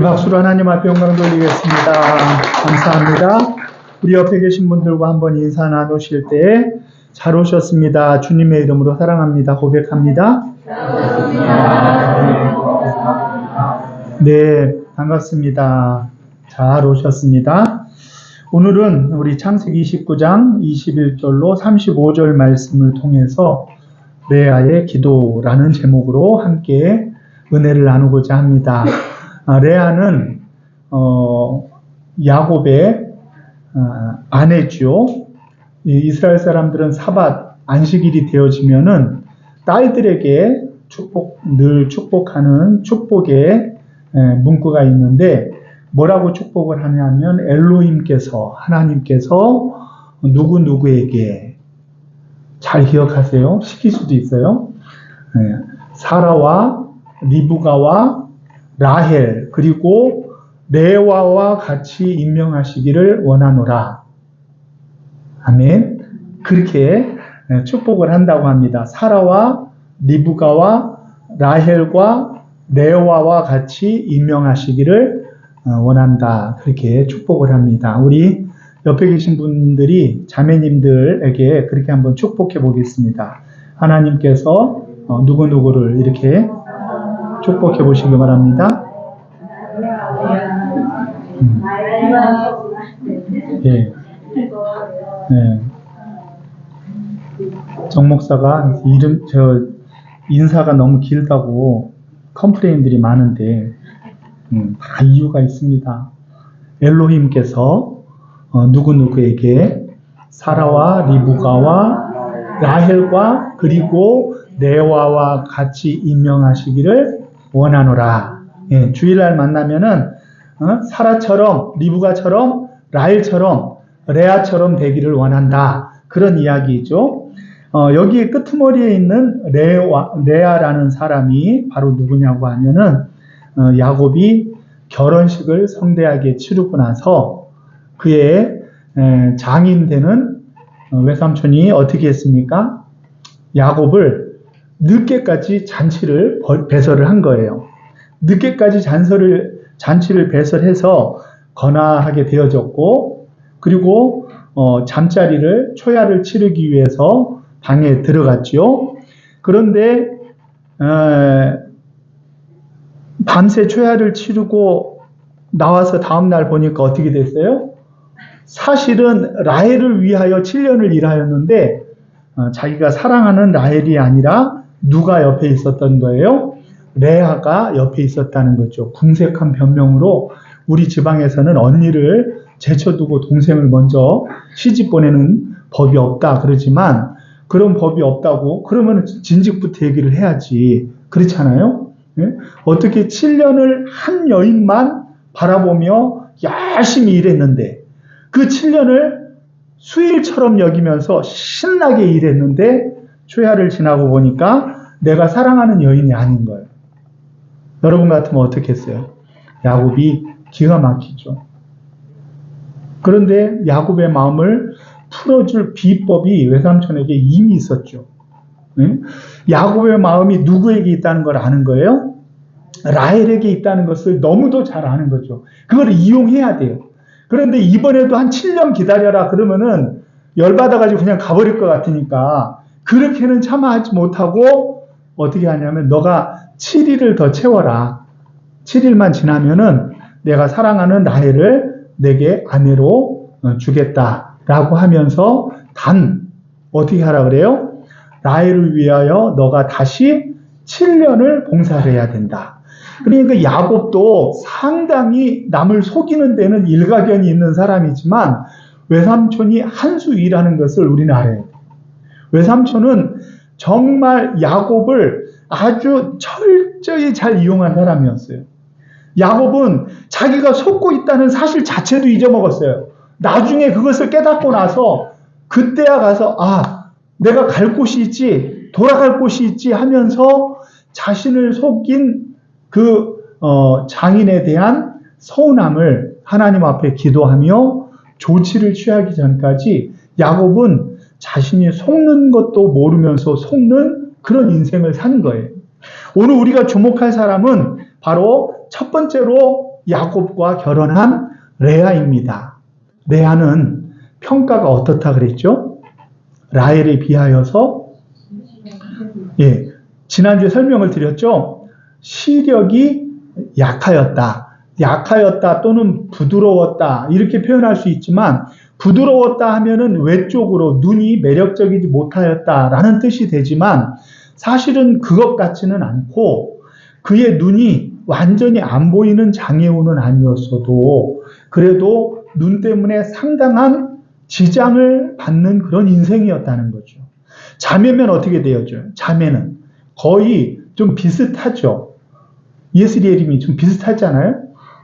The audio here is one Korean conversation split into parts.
우리 박수로 하나님 앞에 영광을 돌리겠습니다. 감사합니다. 우리 옆에 계신 분들과 한번 인사 나누실 때 잘 오셨습니다. 주님의 이름으로 사랑합니다. 고백합니다. 네, 반갑습니다. 잘 오셨습니다. 오늘은 우리 창세기 29장 21절로 35절 말씀을 통해서 레아의 기도라는 제목으로 함께 은혜를 나누고자 합니다. 아, 레아는 어, 야곱의 어, 아내죠. 이 이스라엘 사람들은 사bat 안식일이 되어지면은 딸들에게 축복 늘 축복하는 축복의 에, 문구가 있는데 뭐라고 축복을 하냐면 엘로힘께서 하나님께서 누구 누구에게 잘 기억하세요. 시킬 수도 있어요. 예, 사라와 리브가와 라헬 그리고 레와와 같이 임명하시기를 원하노라. 아멘. 그렇게 예, 축복을 한다고 합니다. 사라와 리브가와 라헬과 레와와 같이 임명하시기를 어, 원한다. 그렇게 축복을 합니다. 우리 옆에 계신 분들이 자매님들에게 그렇게 한번 축복해 보겠습니다. 하나님께서 어, 누구누구를 이렇게 축복해 보시기 바랍니다. 음, 예. 네. 정 목사가 이름 저 인사가 너무 길다고 컴플레인들이 많은데 음, 다 이유가 있습니다. 엘로힘께서 어, 누구누구에게 사라와 리브가와 라헬과 그리고 네와와 같이 임명하시기를 원하노라. 예, 주일날 만나면은 어, 사라처럼 리브가처럼 라헬처럼 레아처럼 되기를 원한다. 그런 이야기죠. 어, 여기에 끄트머리에 있는 레와, 레아라는 사람이 바로 누구냐고 하면은 어, 야곱이 결혼식을 성대하게 치르고 나서 그의 에, 장인 되는 어, 외삼촌이 어떻게 했습니까? 야곱을 늦게까지 잔치를 벌- 배설을 한 거예요. 늦게까지 잔설을 잔치를 배설해서 건화하게 되어졌고 그리고 어, 잠자리를 초야를 치르기 위해서 방에 들어갔지요. 그런데 에, 밤새 초야를 치르고 나와서 다음날 보니까 어떻게 됐어요? 사실은 라헬을 위하여 7년을 일하였는데 어, 자기가 사랑하는 라헬이 아니라 누가 옆에 있었던 거예요? 레아가 옆에 있었다는 거죠. 궁색한 변명으로 우리 지방에서는 언니를 제쳐두고 동생을 먼저 시집 보내는 법이 없다 그러지만 그런 법이 없다고 그러면 진즉부터 얘기를 해야지 그렇잖아요. 예? 어떻게 7년을 한 여인만 바라보며 열심히 일했는데 그 7년을 수일처럼 여기면서 신나게 일했는데 초야를 지나고 보니까 내가 사랑하는 여인이 아닌 거예요. 여러분 같으면 어떻게 했어요? 야곱이 기가 막히죠. 그런데 야곱의 마음을 풀어줄 비법이 외삼촌에게 이미 있었죠. 응? 야곱의 마음이 누구에게 있다는 걸 아는 거예요? 라헬에게 있다는 것을 너무도 잘 아는 거죠. 그걸 이용해야 돼요. 그런데 이번에도 한 7년 기다려라 그러면은 열받아가지고 그냥 가버릴 것 같으니까 그렇게는 참아하지 못하고 어떻게 하냐면 너가 7일을 더 채워라. 7일만 지나면은 내가 사랑하는 라헬을 내게 아내로 어, 주겠다라고 하면서 단 어떻게 하라 그래요? 라헬을 위하여 너가 다시 7년을 봉사를 해야 된다. 그러니까 야곱도 상당히 남을 속이는 데는 일가견이 있는 사람이지만 외삼촌이 한 수 일하는 것을 우리는 알아야 돼. 외삼촌은 정말 야곱을 아주 철저히 잘 이용한 사람이었어요. 야곱은 자 자기가 속고 있다는 사실 자체도 잊어먹었어요. 나중에 그것을 깨닫고 나서 그때야 가서 아 내가 갈 곳이 있지 돌아갈 곳이 있지 하면서 자신을 속인 그 어, 장인에 대한 서운함을 하나님 앞에 기도하며 조치를 취하기 전까지 야곱은 자신이 속는 것도 모르면서 속는 그런 인생을 산 거예요. 오늘 우리가 주목할 사람은 바로 첫 번째로 야곱과 결혼한 레아입니다. 레아는 평가가 어떻다 그랬죠? 라헬에 비하여서 예, 지난주에 설명을 드렸죠. 시력이 약하였다. 약하였다 또는 부드러웠다. 이렇게 표현할 수 있지만 부드러웠다 하면은 외쪽으로 눈이 매력적이지 못하였다라는 뜻이 되지만 사실은 그것 같지는 않고 그의 눈이 완전히 안 보이는 장애우는 아니었어도 그래도 눈 때문에 상당한 지장을 받는 그런 인생이었다는 거죠. 자매면 어떻게 되었죠? 자매는 거의 좀 비슷하죠. 예스리엘임이 좀 비슷하잖아요.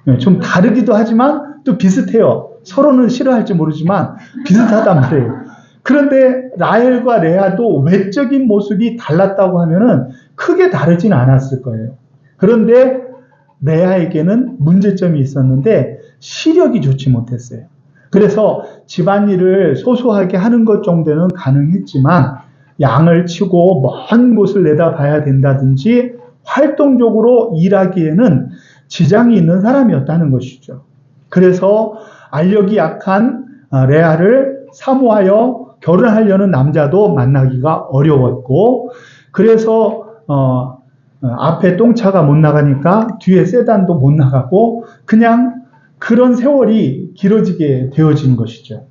네, 좀 다르기도 하지만 또 비슷해요. 서로는 싫어할지 모르지만 비슷하단 말이에요. 그런데 라헬과 레아도 외적인 모습이 달랐다고 하면은 크게 다르진 않았을 거예요. 그런데 레아에게는 문제점이 있었는데 시력이 좋지 못했어요. 그래서 집안일을 소소하게 하는 것 정도는 가능했지만 양을 치고 먼 곳을 내다봐야 된다든지 활동적으로 일하기에는 지장이 있는 사람이었다는 것이죠. 그래서 알력이 약한 어, 레아를 사모하여 결혼하려는 남자도 만나기가 어려웠고 그래서 어, 어, 앞에 똥차가 못 나가니까 뒤에 세단도 못 나가고 그냥 그런 세월이 길어지게 되어진 것이죠.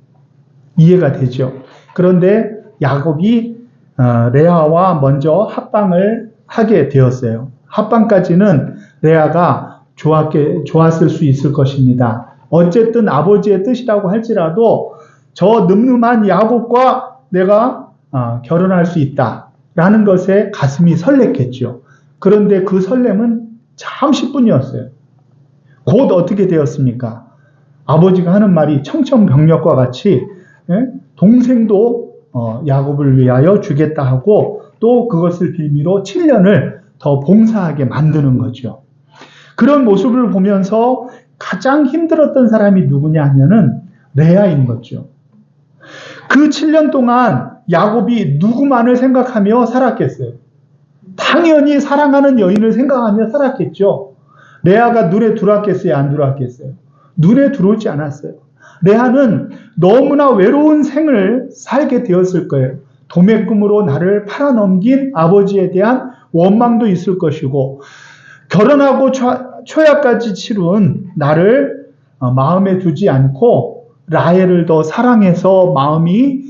이해가 되죠. 그런데 야곱이 어, 레아와 먼저 합방을 하게 되었어요. 합방까지는 레아가 좋았게, 좋았을 수 있을 것입니다. 어쨌든 아버지의 뜻이라고 할지라도 저 늠름한 야곱과 내가 어, 결혼할 수 있다라는 것에 가슴이 설렜겠죠. 그런데 그 설렘은 잠시뿐이었어요. 곧 어떻게 되었습니까? 아버지가 하는 말이 청천벽력과 같이 예? 동생도 어, 야곱을 위하여 주겠다 하고 또 그것을 빌미로 7년을 더 봉사하게 만드는 거죠. 그런 모습을 보면서 가장 힘들었던 사람이 누구냐 하면은 레아인 거죠. 그 7년 동안 야곱이 누구만을 생각하며 살았겠어요. 당연히 사랑하는 여인을 생각하며 살았겠죠. 레아가 눈에 들어왔겠어요? 안 들어왔겠어요? 눈에 들어오지 않았어요. 레아는 너무나 외로운 생을 살게 되었을 거예요. 도매금으로 나를 팔아넘긴 아버지에 대한 원망도 있을 것이고, 결혼하고 초, 약까지 치룬 나를 어, 마음에 두지 않고, 라헬을 더 사랑해서 마음이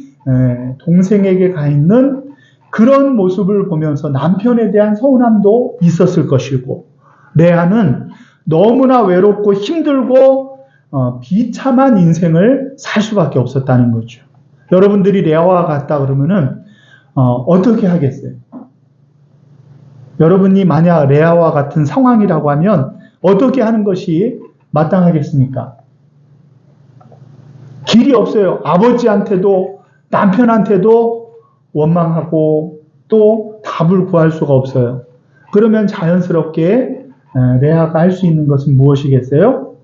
동생에게 가 있는 그런 모습을 보면서 남편에 대한 서운함도 있었을 것이고, 레아는 너무나 외롭고 힘들고 어, 비참한 인생을 살 수밖에 없었다는 거죠. 여러분들이 레아와 같다 그러면은 어, 떻게 하겠어요? 여러분이 만약 레아와 같은 상황이라고 하면 어떻게 하는 것이 마땅하겠습니까? 길이 없어요. 아버지한테도 남편한테도 원망하고 또 답을 구할 수가 없어요. 그러면 자연스럽게 레아가 할 수 있는 것은 무엇이겠어요?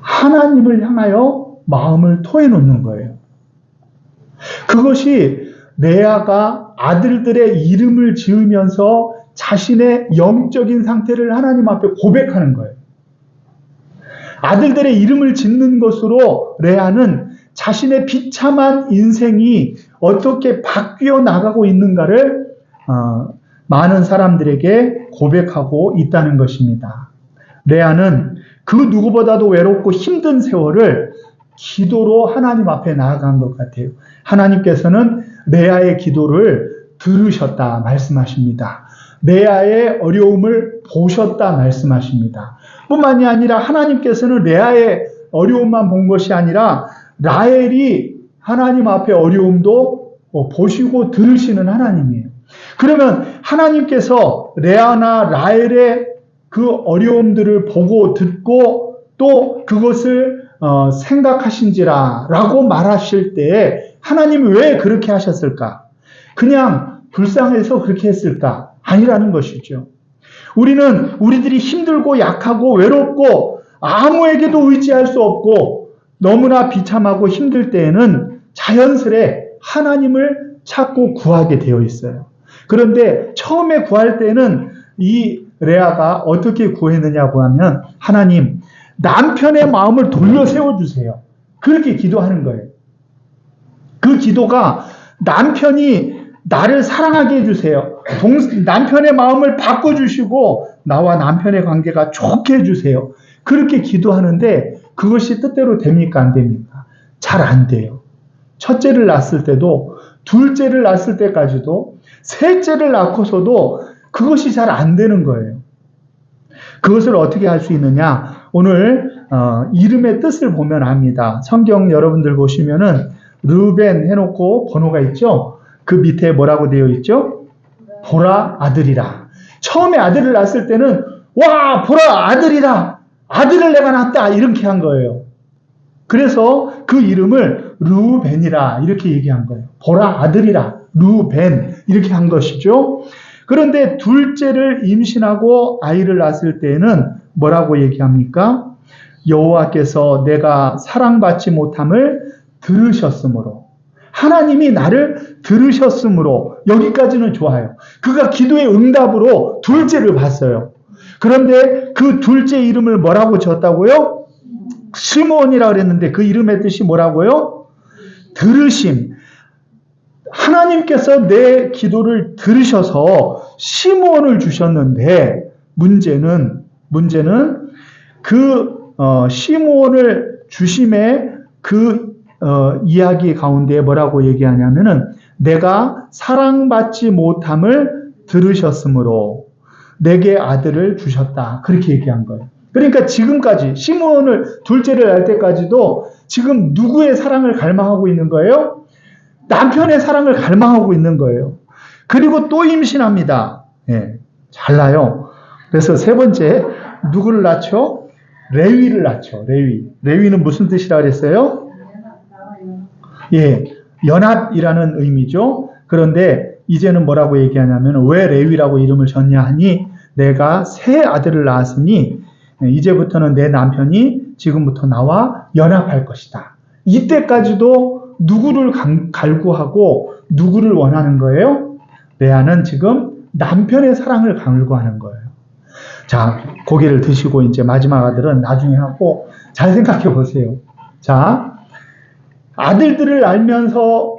하나님을 향하여 마음을 토해 놓는 거예요. 그것이 레아가 아들들의 이름을 지으면서 자신의 영적인 상태를 하나님 앞에 고백하는 거예요. 아들들의 이름을 짓는 것으로 레아는 자신의 비참한 인생이 어떻게 바뀌어 나가고 있는가를 어, 많은 사람들에게 고백하고 있다는 것입니다. 레아는 그 누구보다도 외롭고 힘든 세월을 기도로 하나님 앞에 나아간 것 같아요. 하나님께서는 레아의 기도를 들으셨다 말씀하십니다. 레아의 어려움을 보셨다 말씀하십니다. 뿐만이 아니라 하나님께서는 레아의 어려움만 본 것이 아니라 라헬이 하나님 앞에 어려움도 보시고 들으시는 하나님이에요. 그러면 하나님께서 레아나 라헬의 그 어려움들을 보고 듣고 또 그것을 어, 생각하신지라라고 말하실 때 하나님이 왜 그렇게 하셨을까? 그냥 불쌍해서 그렇게 했을까? 아니라는 것이죠. 우리는 우리들이 힘들고 약하고 외롭고 아무에게도 의지할 수 없고 너무나 비참하고 힘들 때에는 자연스레 하나님을 찾고 구하게 되어 있어요. 그런데 처음에 구할 때는 이 레아가 어떻게 구했느냐고 하면 하나님 남편의 마음을 돌려 세워 주세요. 그렇게 기도하는 거예요. 그 기도가 남편이 나를 사랑하게 해주세요. 동, 남편의 마음을 바꿔주시고 나와 남편의 관계가 좋게 해주세요. 그렇게 기도하는데 그것이 뜻대로 됩니까? 안 됩니까? 잘 안 돼요. 첫째를 낳았을 때도 둘째를 낳았을 때까지도 셋째를 낳고서도 그것이 잘 안 되는 거예요. 그것을 어떻게 할 수 있느냐? 오늘 어, 이름의 뜻을 보면 압니다. 성경 여러분들 보시면은 르벤 해놓고 번호가 있죠. 그 밑에 뭐라고 되어 있죠? 보라 아들이라. 처음에 아들을 낳았을 때는 와 보라 아들이라. 아들을 내가 낳았다 이렇게 한 거예요. 그래서 그 이름을 루벤이라 이렇게 얘기한 거예요. 보라 아들이라 루벤 이렇게 한 것이죠. 그런데 둘째를 임신하고 아이를 낳았을 때는 뭐라고 얘기합니까? 여호와께서 내가 사랑받지 못함을 들으셨으므로 하나님이 나를 들으셨으므로 여기까지는 좋아요. 그가 기도의 응답으로 둘째를 봤어요. 그런데 그 둘째 이름을 뭐라고 지었다고요? 시몬이라 그랬는데 그 이름의 뜻이 뭐라고요? 들으심. 하나님께서 내 기도를 들으셔서 시몬을 주셨는데 문제는 문제는 그 어, 시몬을 주심의 그 어, 이야기 가운데 뭐라고 얘기하냐면은 내가 사랑받지 못함을 들으셨으므로 내게 아들을 주셨다 그렇게 얘기한 거예요. 그러니까 지금까지 시몬을 둘째를 낳을 때까지도 지금 누구의 사랑을 갈망하고 있는 거예요? 남편의 사랑을 갈망하고 있는 거예요. 그리고 또 임신합니다. 예, 잘나요. 그래서 세 번째 누구를 낳죠? 레위를 낳죠. 레위. 레위는 무슨 뜻이라 그랬어요? 예, 연합이라는 의미죠. 그런데 이제는 뭐라고 얘기하냐면 왜 레위라고 이름을 졌냐 하니 내가 새 아들을 낳았으니 이제부터는 내 남편이 지금부터 나와 연합할 것이다. 이때까지도 누구를 강- 갈구하고 누구를 원하는 거예요? 레아는 지금 남편의 사랑을 갈구하는 거예요. 자, 고개를 드시고 이제 마지막 아들은 나중에 하고 잘 생각해 보세요. 자, 아들들을 알면서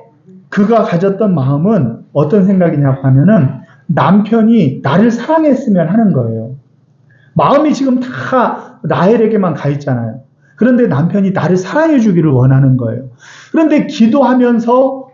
그가 가졌던 마음은 어떤 생각이냐고 하면은 남편이 나를 사랑했으면 하는 거예요. 마음이 지금 다 라헬에게만 가 있잖아요. 그런데 남편이 나를 사랑해 주기를 원하는 거예요. 그런데 기도하면서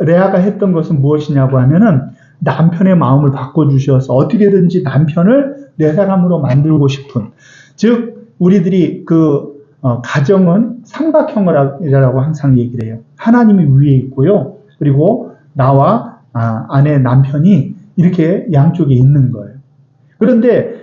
레아가 했던 것은 무엇이냐고 하면은 남편의 마음을 바꿔주셔서 어떻게든지 남편을 내 사람으로 만들고 싶은 즉 우리들이 그 어, 가정은 삼각형이라고 항상 얘기를 해요. 하나님이 위에 있고요. 그리고 나와 아, 아내 남편이 이렇게 양쪽에 있는 거예요. 그런데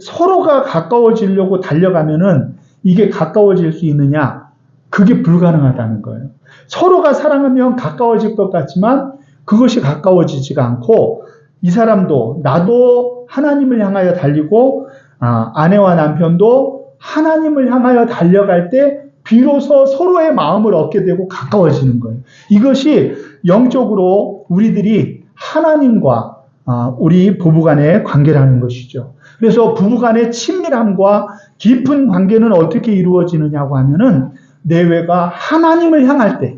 서로가 가까워지려고 달려가면은 이게 가까워질 수 있느냐? 그게 불가능하다는 거예요. 서로가 사랑하면 가까워질 것 같지만 그것이 가까워지지가 않고 이 사람도 나도 하나님을 향하여 달리고 아, 아내와 남편도 하나님을 향하여 달려갈 때 비로소 서로의 마음을 얻게 되고 가까워지는 거예요. 이것이 영적으로 우리들이 하나님과 아, 우리 부부간의 관계라는 것이죠. 그래서 부부간의 친밀함과 깊은 관계는 어떻게 이루어지느냐고 하면은 내외가 하나님을 향할 때,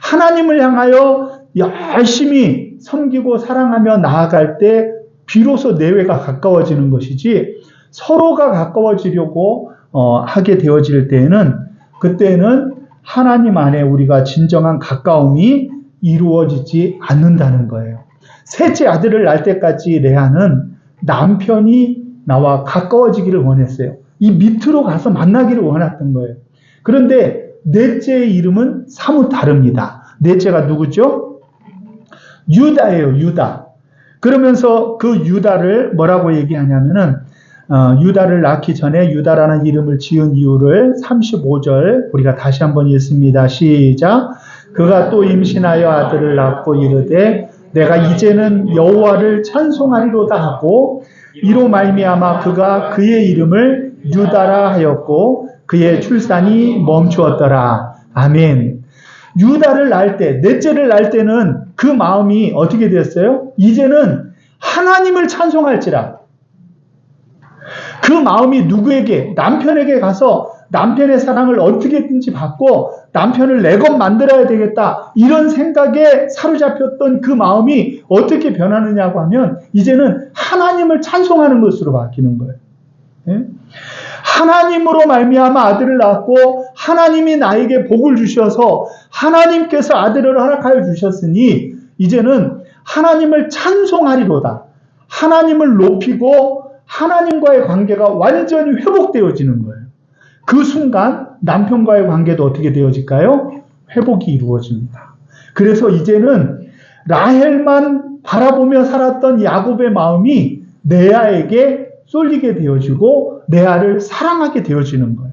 하나님을 향하여 열심히 섬기고 사랑하며 나아갈 때 비로소 내외가 가까워지는 것이지 서로가 가까워지려고 어, 하게 되어질 때에는 그때는 하나님 안에 우리가 진정한 가까움이 이루어지지 않는다는 거예요. 셋째 아들을 낳을 때까지 레아는 남편이 나와 가까워지기를 원했어요. 이 밑으로 가서 만나기를 원했던 거예요. 그런데 넷째의 이름은 사뭇 다릅니다. 넷째가 누구죠? 유다예요, 유다. 그러면서 그 유다를 뭐라고 얘기하냐면은 어, 유다를 낳기 전에 유다라는 이름을 지은 이유를 35절 우리가 다시 한번 읽습니다. 시작. 그가 또 임신하여 아들을 낳고 이르되 내가 이제는 여호와를 찬송하리로다 하고 이로 말미암아 그가 그의 이름을 유다라 하였고 그의 출산이 멈추었더라. 아멘. 유다를 낳을 때, 넷째를 낳을 때는 그 마음이 어떻게 됐어요? 이제는 하나님을 찬송할지라. 그 마음이 누구에게, 남편에게 가서 남편의 사랑을 어떻게든지 받고 남편을 내 것 만들어야 되겠다. 이런 생각에 사로잡혔던 그 마음이 어떻게 변하느냐고 하면 이제는 하나님을 찬송하는 것으로 바뀌는 거예요. 예? 하나님으로 말미암아 아들을 낳았고 하나님이 나에게 복을 주셔서 하나님께서 아들을 허락하여 주셨으니 이제는 하나님을 찬송하리로다. 하나님을 높이고 하나님과의 관계가 완전히 회복되어지는 거예요. 그 순간 남편과의 관계도 어떻게 되어질까요? 회복이 이루어집니다. 그래서 이제는 라헬만 바라보며 살았던 야곱의 마음이 레아에게 쏠리게 되어지고 레아를 사랑하게 되어지는 거예요.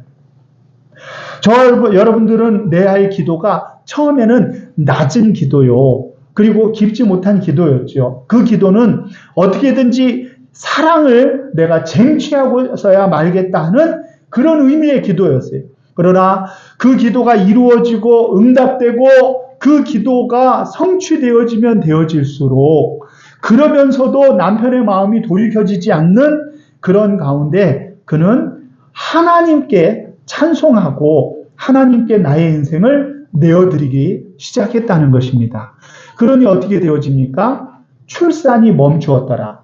저 여러분들은 레아의 기도가 처음에는 낮은 기도요. 그리고 깊지 못한 기도였죠. 그 기도는 어떻게든지 사랑을 내가 쟁취하고서야 말겠다 하는 그런 의미의 기도였어요. 그러나 그 기도가 이루어지고 응답되고 그 기도가 성취되어지면 되어질수록 그러면서도 남편의 마음이 돌이켜지지 않는 그런 가운데 그는 하나님께 찬송하고 하나님께 나의 인생을 내어드리기 시작했다는 것입니다. 그러니 어떻게 되어집니까? 출산이 멈추었더라.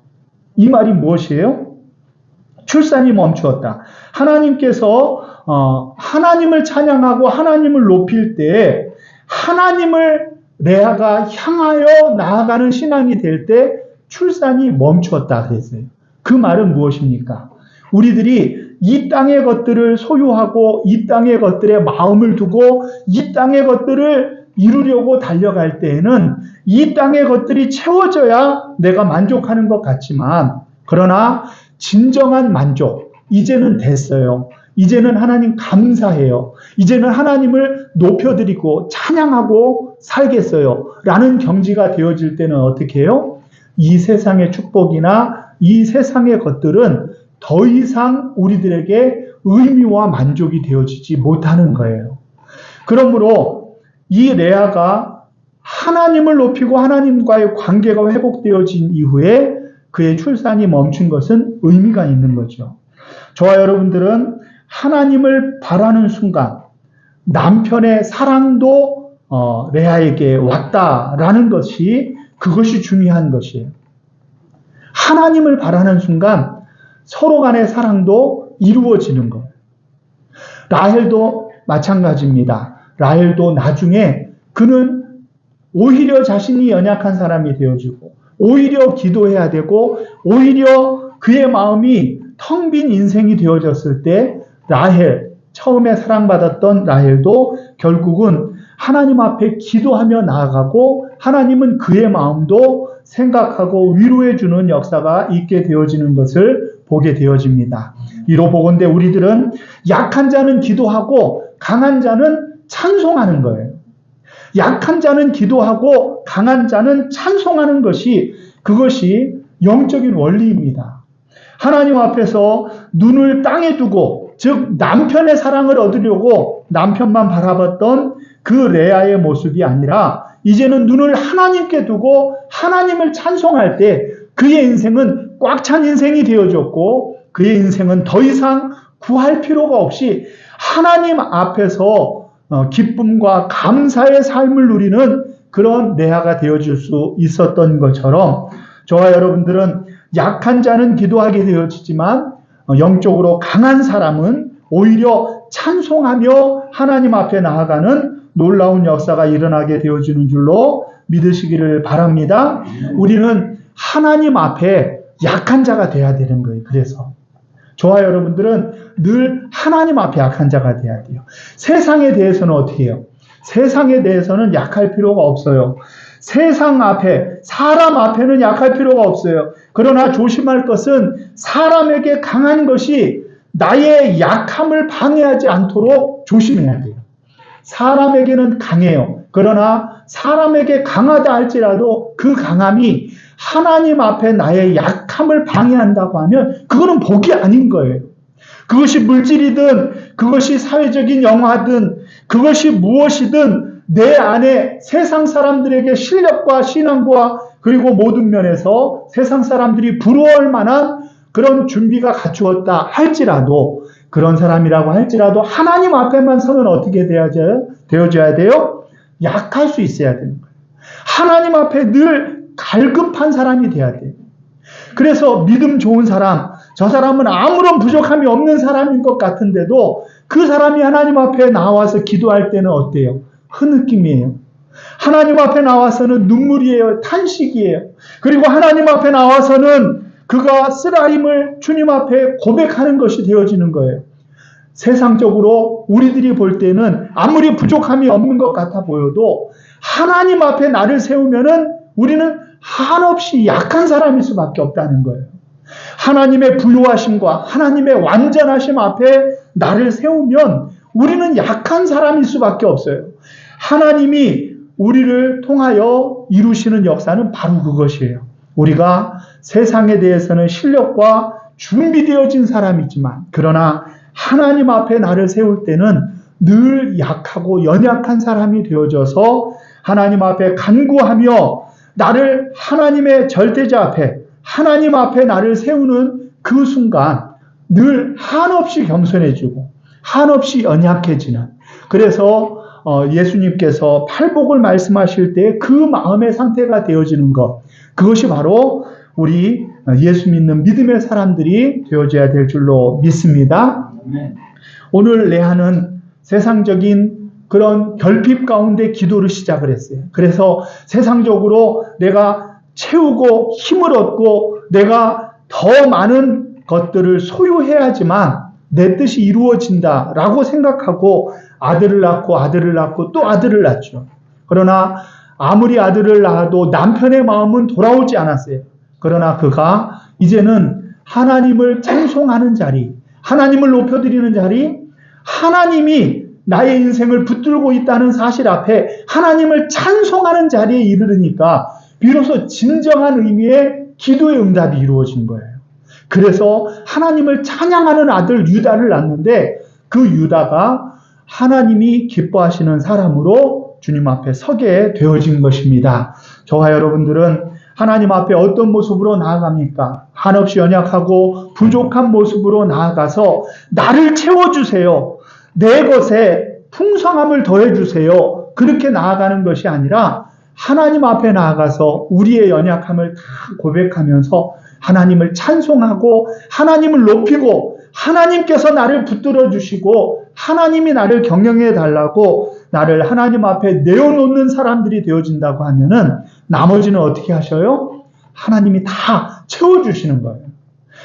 이 말이 무엇이에요? 출산이 멈추었다. 하나님께서 어, 하나님을 찬양하고 하나님을 높일 때 하나님을 레아가 향하여 나아가는 신앙이 될 때 출산이 멈추었다 그랬어요. 그 말은 무엇입니까? 우리들이 이 땅의 것들을 소유하고 이 땅의 것들에 마음을 두고 이 땅의 것들을 이루려고 달려갈 때에는 이 땅의 것들이 채워져야 내가 만족하는 것 같지만 그러나 진정한 만족 이제는 됐어요. 이제는 하나님 감사해요. 이제는 하나님을 높여드리고 찬양하고 살겠어요. 라는 경지가 되어질 때는 어떻게 해요? 이 세상의 축복이나 이 세상의 것들은 더 이상 우리들에게 의미와 만족이 되어지지 못하는 거예요. 그러므로 이 레아가 하나님을 높이고 하나님과의 관계가 회복되어진 이후에 그의 출산이 멈춘 것은 의미가 있는 거죠. 저와 여러분들은 하나님을 바라는 순간 남편의 사랑도 어, 레아에게 왔다라는 것이 그것이 중요한 것이에요. 하나님을 바라는 순간 서로 간의 사랑도 이루어지는 것. 라헬도 마찬가지입니다. 라헬도 나중에 그는 오히려 자신이 연약한 사람이 되어지고 오히려 기도해야 되고 오히려 그의 마음이 텅 빈 인생이 되어졌을 때 라헬 처음에 사랑받았던 라헬도 결국은 하나님 앞에 기도하며 나아가고 하나님은 그의 마음도 생각하고 위로해 주는 역사가 있게 되어지는 것을 보게 되어집니다. 이로 보건대 우리들은 약한 자는 기도하고 강한 자는 찬송하는 거예요. 약한 자는 기도하고 강한 자는 찬송하는 것이 그것이 영적인 원리입니다. 하나님 앞에서 눈을 땅에 두고 즉 남편의 사랑을 얻으려고 남편만 바라봤던 그 레아의 모습이 아니라 이제는 눈을 하나님께 두고 하나님을 찬송할 때 그의 인생은 꽉 찬 인생이 되어졌고 그의 인생은 더 이상 구할 필요가 없이 하나님 앞에서 어, 기쁨과 감사의 삶을 누리는 그런 레아가 되어질 수 있었던 것처럼 저와 여러분들은 약한 자는 기도하게 되어지지만 어, 영적으로 강한 사람은 오히려 찬송하며 하나님 앞에 나아가는 놀라운 역사가 일어나게 되어지는 줄로 믿으시기를 바랍니다. 우리는 하나님 앞에 약한 자가 돼야 되는 거예요. 그래서 저와 여러분들은 늘 하나님 앞에 약한 자가 돼야 돼요. 세상에 대해서는 어떻게 해요? 세상에 대해서는 약할 필요가 없어요. 세상 앞에, 사람 앞에는 약할 필요가 없어요. 그러나 조심할 것은 사람에게 강한 것이 나의 약함을 방해하지 않도록 조심해야 돼요. 사람에게는 강해요. 그러나 사람에게 강하다 할지라도 그 강함이 하나님 앞에 나의 약함을 방해한다고 하면 그거는 복이 아닌 거예요. 그것이 물질이든 그것이 사회적인 영화든 그것이 무엇이든 내 안에 세상 사람들에게 실력과 신앙과 그리고 모든 면에서 세상 사람들이 부러워할 만한 그런 준비가 갖추었다 할지라도 그런 사람이라고 할지라도 하나님 앞에만 서면 어떻게 되어져야, 돼요? 약할 수 있어야 되는 거예요. 하나님 앞에 늘 갈급한 사람이 돼야 돼요. 그래서 믿음 좋은 사람, 저 사람은 아무런 부족함이 없는 사람인 것 같은데도 그 사람이 하나님 앞에 나와서 기도할 때는 어때요? 흐느낌이에요. 하나님 앞에 나와서는 눈물이에요. 탄식이에요. 그리고 하나님 앞에 나와서는 그가 쓰라림을 주님 앞에 고백하는 것이 되어지는 거예요. 세상적으로 우리들이 볼 때는 아무리 부족함이 없는 것 같아 보여도 하나님 앞에 나를 세우면은 우리는 한없이 약한 사람일 수밖에 없다는 거예요. 하나님의 부유하심과 하나님의 완전하심 앞에 나를 세우면 우리는 약한 사람일 수밖에 없어요. 하나님이 우리를 통하여 이루시는 역사는 바로 그것이에요. 우리가 세상에 대해서는 실력과 준비되어진 사람이지만, 그러나 하나님 앞에 나를 세울 때는 늘 약하고 연약한 사람이 되어져서 하나님 앞에 간구하며 나를 하나님의 절대자 앞에, 하나님 앞에 나를 세우는 그 순간 늘 한없이 겸손해지고 한없이 연약해지는 그래서 어, 예수님께서 팔복을 말씀하실 때 그 마음의 상태가 되어지는 것 그것이 바로 우리 예수 믿는 믿음의 사람들이 되어져야 될 줄로 믿습니다. 오늘 내하는 세상적인 그런 결핍 가운데 기도를 시작을 했어요. 그래서 세상적으로 내가 채우고 힘을 얻고 내가 더 많은 것들을 소유해야지만 내 뜻이 이루어진다라고 생각하고 아들을 낳고 아들을 낳고 또 아들을 낳죠. 그러나 아무리 아들을 낳아도 남편의 마음은 돌아오지 않았어요. 그러나 그가 이제는 하나님을 찬송하는 자리, 하나님을 높여드리는 자리, 하나님이 나의 인생을 붙들고 있다는 사실 앞에 하나님을 찬송하는 자리에 이르르니까 비로소 진정한 의미의 기도의 응답이 이루어진 거예요. 그래서 하나님을 찬양하는 아들 유다를 낳는데 그 유다가 하나님이 기뻐하시는 사람으로 주님 앞에 서게 되어진 것입니다. 저와 여러분들은 하나님 앞에 어떤 모습으로 나아갑니까? 한없이 연약하고 부족한 모습으로 나아가서 나를 채워주세요. 내 것에 풍성함을 더해 주세요. 그렇게 나아가는 것이 아니라 하나님 앞에 나아가서 우리의 연약함을 다 고백하면서 하나님을 찬송하고 하나님을 높이고 하나님께서 나를 붙들어 주시고 하나님이 나를 경영해 달라고 나를 하나님 앞에 내어놓는 사람들이 되어진다고 하면은 나머지는 어떻게 하셔요? 하나님이 다 채워주시는 거예요.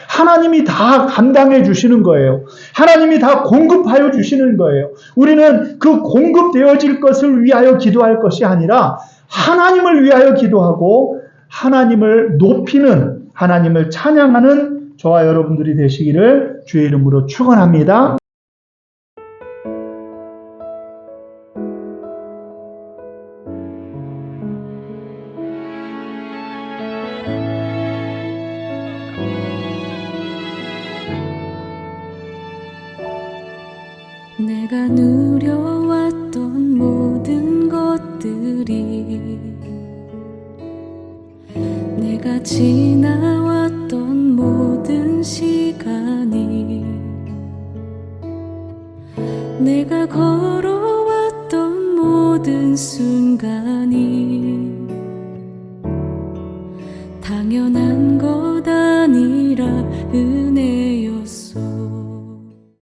하나님이 다 감당해 주시는 거예요. 하나님이 다 공급하여 주시는 거예요. 우리는 그 공급되어질 것을 위하여 기도할 것이 아니라 하나님을 위하여 기도하고 하나님을 높이는 하나님을 찬양하는 저와 여러분들이 되시기를 주의 이름으로 축원합니다.